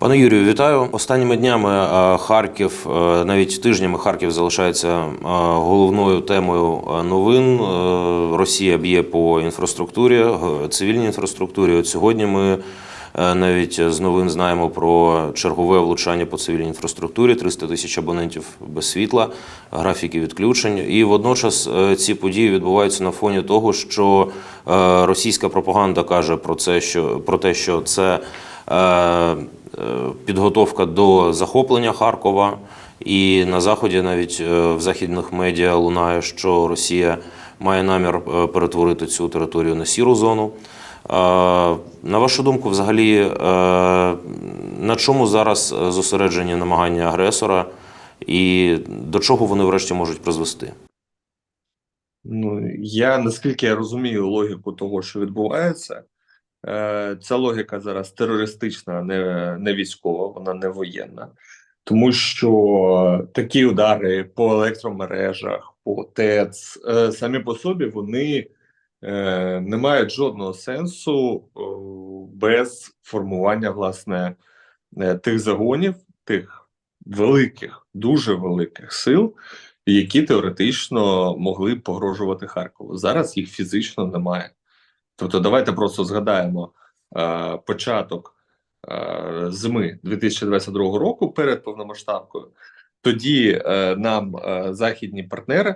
Пане Юрію, вітаю. Останніми днями е, Харків, е, навіть тижнями Харків залишається е, головною темою новин. Росія б'є по інфраструктурі, цивільній інфраструктурі. От сьогодні ми навіть з новин знаємо про чергове влучання по цивільній інфраструктурі, 300 тисяч абонентів без світла, графіки відключень. І водночас ці події відбуваються на фоні того, що російська пропаганда каже про це, що про те, що це. Е, підготовка до захоплення Харкова, і на заході навіть е, в західних медіа лунає, що Росія має намір е, перетворити цю територію на сіру зону. На вашу думку, взагалі, на чому зараз зосереджені намагання агресора, і до чого вони врешті можуть призвести? Ну, я наскільки я розумію логіку того, що відбувається, ця логіка зараз терористична, не, не військова, вона не воєнна. Тому що такі удари по електромережах, по ТЕЦ, е, самі по собі вони е, не мають жодного сенсу е, без формування власне е, тих загонів, тих великих, дуже великих сил, які теоретично могли б погрожувати Харкову. Зараз їх фізично немає. Тобто, давайте просто згадаємо е, початок е, зими 2022 року перед повномасштабкою. Тоді е, нам е, західні партнери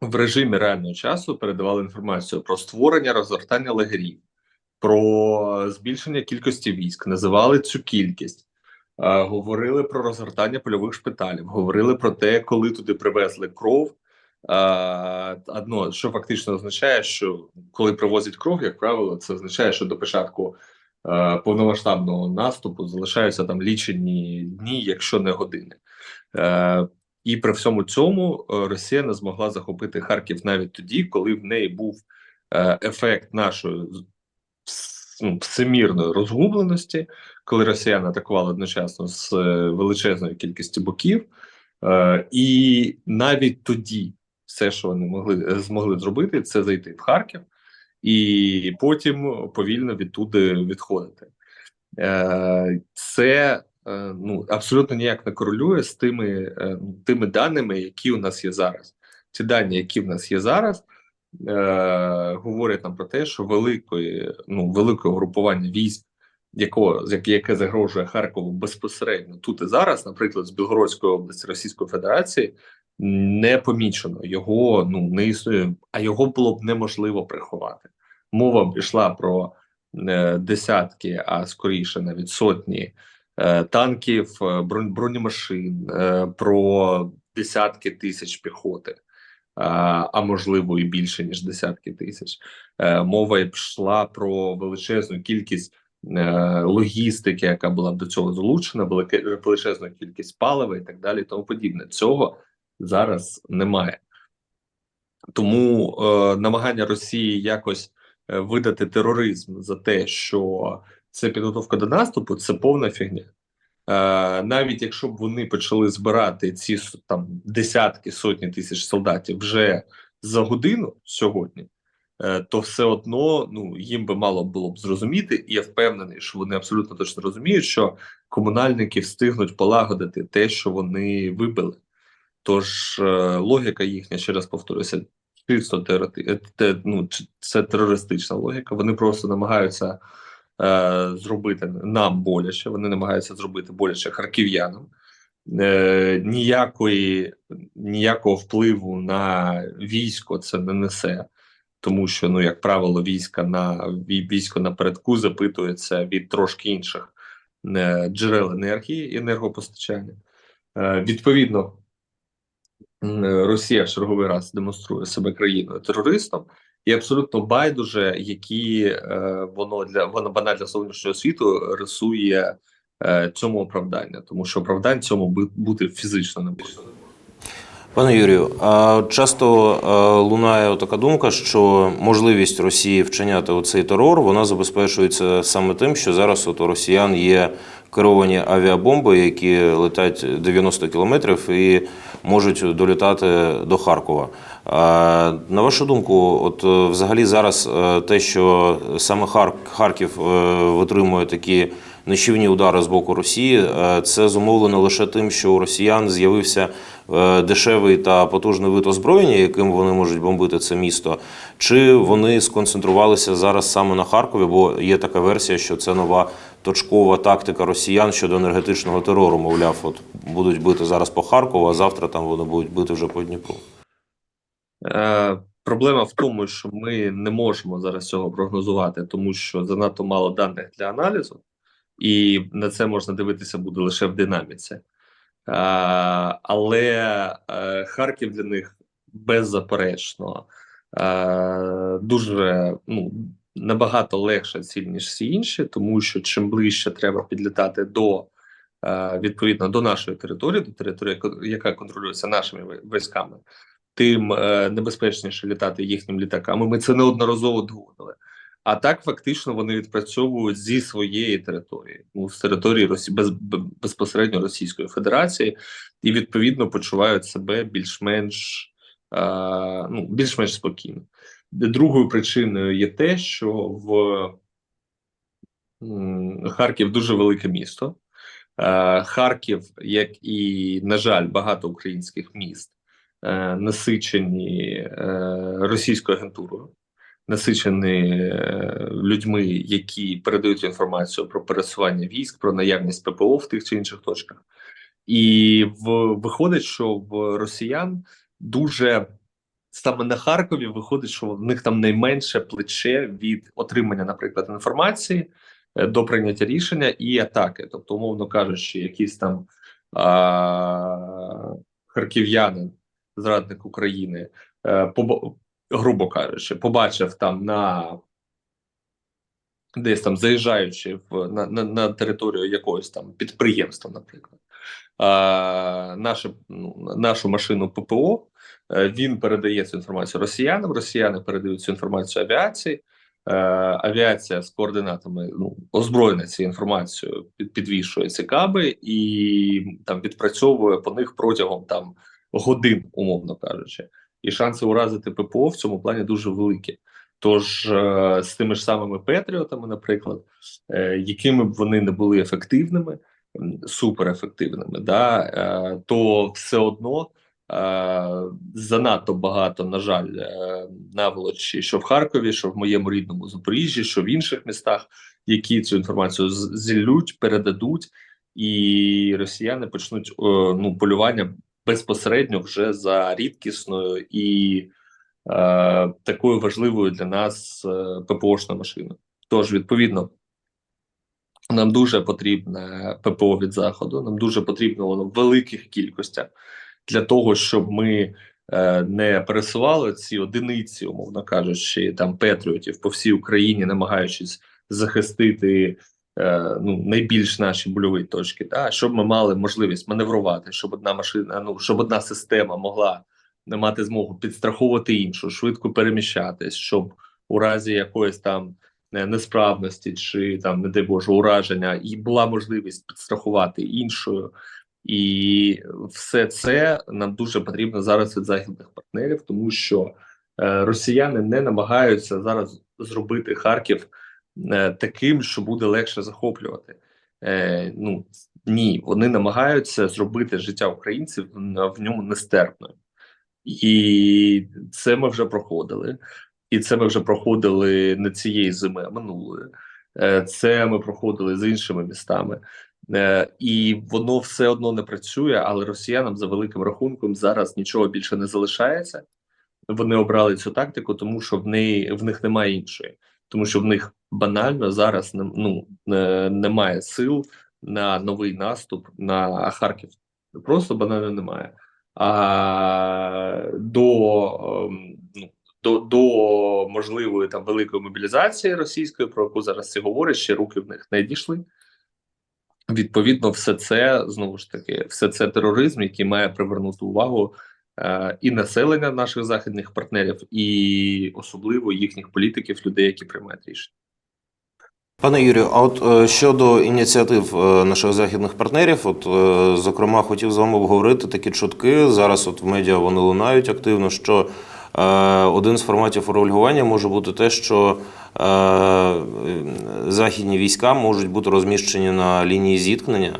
в режимі реального часу передавали інформацію про створення розгортання лагерів, про збільшення кількості військ, називали цю кількість. Е, Говорили про розгортання польових шпиталів, говорили про те, коли туди привезли кров. Одно, що фактично означає, що коли привозять кров, як правило, це означає, що до початку е, повномасштабного наступу залишаються там лічені дні, якщо не години. Е, І при всьому цьому е, Росія не змогла захопити Харків навіть тоді, коли в неї був ефект нашої ну, всемірної розгубленості, коли росіяни атакували одночасно з величезною кількістю боків, і навіть тоді все, що вони могли е, змогли зробити, це зайти в Харків і потім повільно відтуди відходити. Е, Це е, ну абсолютно ніяк не корелює з тими, тими даними, які у нас є зараз. Ті дані, які в нас є зараз, говорять нам про те, що великої, ну велике угрупування військ, якого яке загрожує Харкову безпосередньо тут і зараз, наприклад, з Білгородської області Російської Федерації, не помічено його ну не існує, а його було б неможливо приховати. Мова йшла про е, десятки, а скоріше навіть сотні е, танків, е, бронь- бронемашин, е, про десятки тисяч піхоти, а, а можливо і більше ніж десятки тисяч. Е, Мова йшла про величезну кількість е, логістики, яка була до цього залучена, величезну кількість палива і так далі, тому подібне. Цього зараз немає. Тому е, намагання Росії якось е, видати тероризм за те, що це підготовка до наступу, це повна фігня. Е, навіть якщо б вони почали збирати ці там десятки сотні тисяч солдатів вже за годину сьогодні, е, то все одно ну їм би мало було б зрозуміти, і я впевнений, що вони абсолютно точно розуміють, що комунальники встигнуть полагодити те, що вони вибили. Тож е, логіка їхня, ще раз повторюся, чисто е, ну, це терористична логіка. Вони просто намагаються е, зробити нам боляче, вони намагаються зробити боляче харків'янам. Е, ніякої, ніякого впливу на військо це не несе, тому що, ну, як правило, війська на військо напередку запитується від трошки інших е, джерел енергії і енергопостачання. Е, відповідно, Росія в черговий раз демонструє себе країною терористом, і абсолютно байдуже, які е, воно для воно вона для зовнішнього світу рисує е, цьому оправдання, тому що оправдань цьому бу- бути фізично не буде. Пане Юрію, часто е, лунає така думка, що можливість Росії вчиняти оцей терор вона забезпечується саме тим, що зараз от у росіян є керовані авіабомби, які летять 90 кілометрів і можуть долітати до Харкова. На вашу думку, от е, взагалі зараз е, те, що саме Хар- Харків е, витримує такі нищівні удари з боку Росії. Е, Це зумовлено лише тим, що у росіян з'явився е, дешевий та потужний вид озброєння, яким вони можуть бомбити це місто. Чи вони сконцентрувалися зараз саме на Харкові? Бо є така версія, що це нова точкова тактика росіян щодо енергетичного терору. Мовляв, от будуть бити зараз по Харкову, а завтра там вони будуть бити вже по Дніпру. Е, проблема в тому, що ми не можемо зараз цього прогнозувати, тому що занадто мало даних для аналізу, і на це можна дивитися буде лише в динаміці. Е, але е, Харків для них беззаперечно е, дуже ну, набагато легша ціль, ніж всі інші, тому що чим ближче треба підлітати до е, відповідно до нашої території, до території, яка контролюється нашими військами, тим е, небезпечніше літати їхнім літаками. Ми це неодноразово доводили. А так фактично вони відпрацьовують зі своєї території, ну з території Росії без, безпосередньо Російської Федерації, і відповідно почувають себе більш-менш е, ну більш-менш спокійно. Другою причиною є те, що в Харків дуже велике місто. Е, Харків, як і, на жаль, багато українських міст, е, насичені е, російською агентурою, насичені людьми, які передають інформацію про пересування військ, про наявність ППО в тих чи інших точках. І в, виходить, що в росіян дуже саме на Харкові виходить, що в них там найменше плече від отримання, наприклад, інформації е, до прийняття рішення і атаки. Тобто, умовно кажучи, якийсь там а, харків'янин, зрадник України, е, побо- грубо кажучи, побачив там на десь там заїжджаючи в на, на, на територію якогось там підприємства, наприклад, а, наше, ну, нашу машину ППО. Е, Він передає цю інформацію росіянам. Росіяни передають цю інформацію авіації. Е, авіація з координатами ну, озброєна цією інформацією, під, підвішує ці каби і там відпрацьовує по них протягом там годин, умовно кажучи. І шанси уразити ППО в цьому плані дуже великі. Тож е, з тими ж самими Петріотами, наприклад, якими б вони не були ефективними, суперефективними, да, то все одно занадто багато, на жаль, е, наволочі, що в Харкові, що в моєму рідному Запоріжжі, що в інших містах, які цю інформацію зіллють, передадуть, і росіяни почнуть е, ну, полювання безпосередньо вже за рідкісною і е, такою важливою для нас е, ППОшною машиною. Тож, відповідно, нам дуже потрібне ППО від заходу. Нам дуже потрібно воно в великих кількостях для того, щоб ми е, не пересували ці одиниці, умовно кажучи, там патріотів по всій Україні, намагаючись захистити е, ну найбільш наші больові точки. Та щоб ми мали можливість маневрувати, щоб одна машина, ну щоб одна система могла не мати змогу підстраховувати іншу, швидко переміщатись, щоб у разі якоїсь там е, несправності чи там, не дай Боже, ураження, і була можливість підстрахувати іншою. І все це нам дуже потрібно зараз від західних партнерів, тому що е, росіяни не намагаються зараз зробити Харків е, таким, що буде легше захоплювати. Е, ну ні, вони намагаються зробити життя українців в ньому нестерпним. І це ми вже проходили. І це ми вже проходили не цієї зими, а минулої. Це ми проходили з іншими містами. Е, І воно все одно не працює, але росіянам за великим рахунком зараз нічого більше не залишається. Вони обрали цю тактику, тому що в неї в них немає іншої, тому що в них банально зараз не- ну, немає сил на новий наступ на Харків. Просто банально немає. А до, ем, ну, до, до можливої там великої мобілізації російської, про яку зараз всі говорять, ще руки в них не дійшли. Відповідно, все це знову ж таки, все це тероризм, який має привернути увагу е, і населення наших західних партнерів, і особливо їхніх політиків, людей, які приймають рішення. Пане Юрію, а от е, щодо ініціатив е, наших західних партнерів, от е, зокрема, хотів з вами обговорити такі чутки. Зараз от в медіа вони лунають активно, що один з форматів регулювання може бути те, що е, е, західні війська можуть бути розміщені на лінії зіткнення.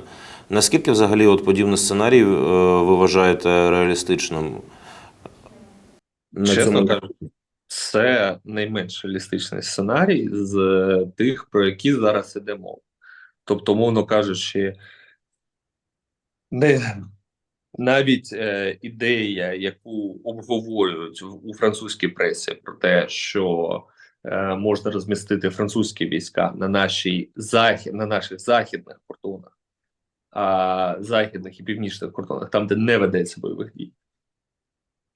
Наскільки взагалі от подібний сценарій е, ви вважаєте реалістичним? На Чесно кажучи, це найменш реалістичний сценарій з тих, про які зараз іде мова. Тобто, мовно кажучи, не, навіть е, ідея, яку обговорюють у французькій пресі, про те, що е, можна розмістити французькі війська на, нашій захід, на наших західних кордонах, а західних і північних кордонах, там, де не ведеться бойових дій.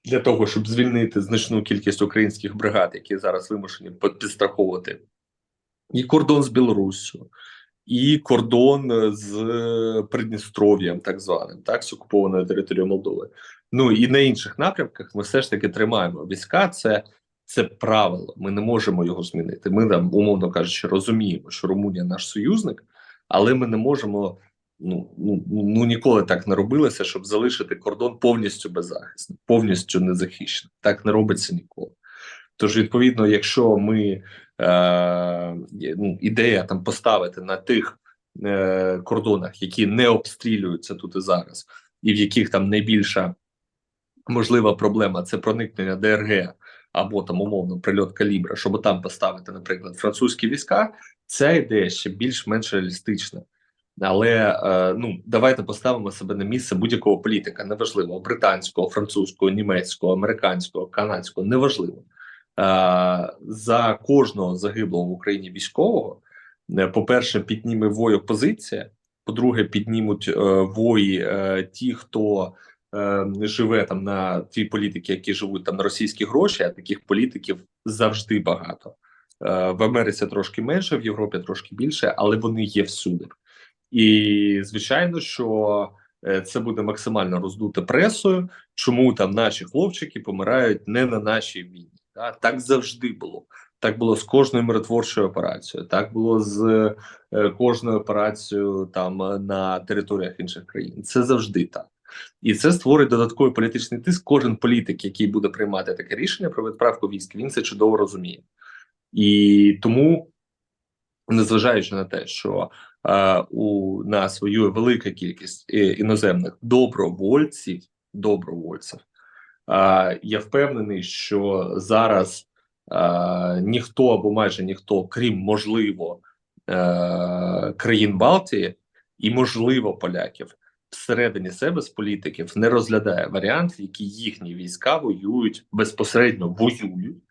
Для того, щоб звільнити значну кількість українських бригад, які зараз вимушені підстраховувати і кордон з Білоруссю, і кордон е, з Придністров'ям, так званим, так, з окупованою територією Молдови. Ну і на інших напрямках ми все ж таки тримаємо війська. Це, це правило. Ми не можемо його змінити. Ми там, умовно кажучи, розуміємо, що Румунія наш союзник, але ми не можемо. Ну, ну, ну ніколи так не робилося, щоб залишити кордон повністю беззахисним, повністю незахищеним. Так не робиться ніколи. Тож, відповідно, якщо ми е, ну, ідея там поставити на тих е, кордонах, які не обстрілюються тут і зараз, і в яких там найбільша можлива проблема це проникнення ДРГ або там умовно прильот калібра, щоб там поставити, наприклад, французькі війська, ця ідея ще більш-менш реалістична. Але е, ну давайте поставимо себе на місце будь-якого політика, неважливо британського, французького, німецького, американського, канадського, неважливо. Е, за кожного загиблого в Україні військового, е, по-перше, підніме вой опозиція. По-друге, піднімуть е, вої ті, хто живе там на ті політики, які живуть там на російські гроші. А таких політиків завжди багато. В Америці трошки менше, в Європі трошки більше, але вони є всюди. І звичайно, що це буде максимально роздуто пресою. Чому там наші хлопчики помирають не на нашій війні? Так завжди було. Так було з кожною миротворчою операцією. Так було з е, кожною операцією там е, на територіях інших країн. Це завжди так. І це створить додатковий політичний тиск. Кожен політик, який буде приймати таке рішення про відправку військ, він це чудово розуміє. І тому, незважаючи на те, що е, у нас воює велика кількість е, іноземних добровольців, добровольців, я впевнений, що зараз ніхто або майже ніхто, крім можливо е, країн Балтії і можливо поляків, всередині себе з політиків не розглядає варіант, в який їхні війська воюють безпосередньо воюють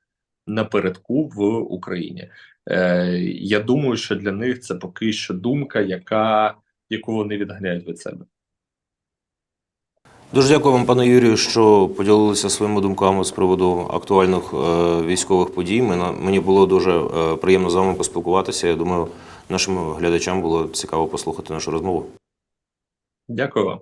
напередку в Україні. Е, я думаю, що для них це поки що думка, яка яку вони відганяють від себе. Дуже дякую вам, пане Юрію, що поділилися своїми думками з приводу актуальних е, військових подій. Мені було дуже е, приємно з вами поспілкуватися. Я думаю, нашим глядачам було цікаво послухати нашу розмову. Дякую вам.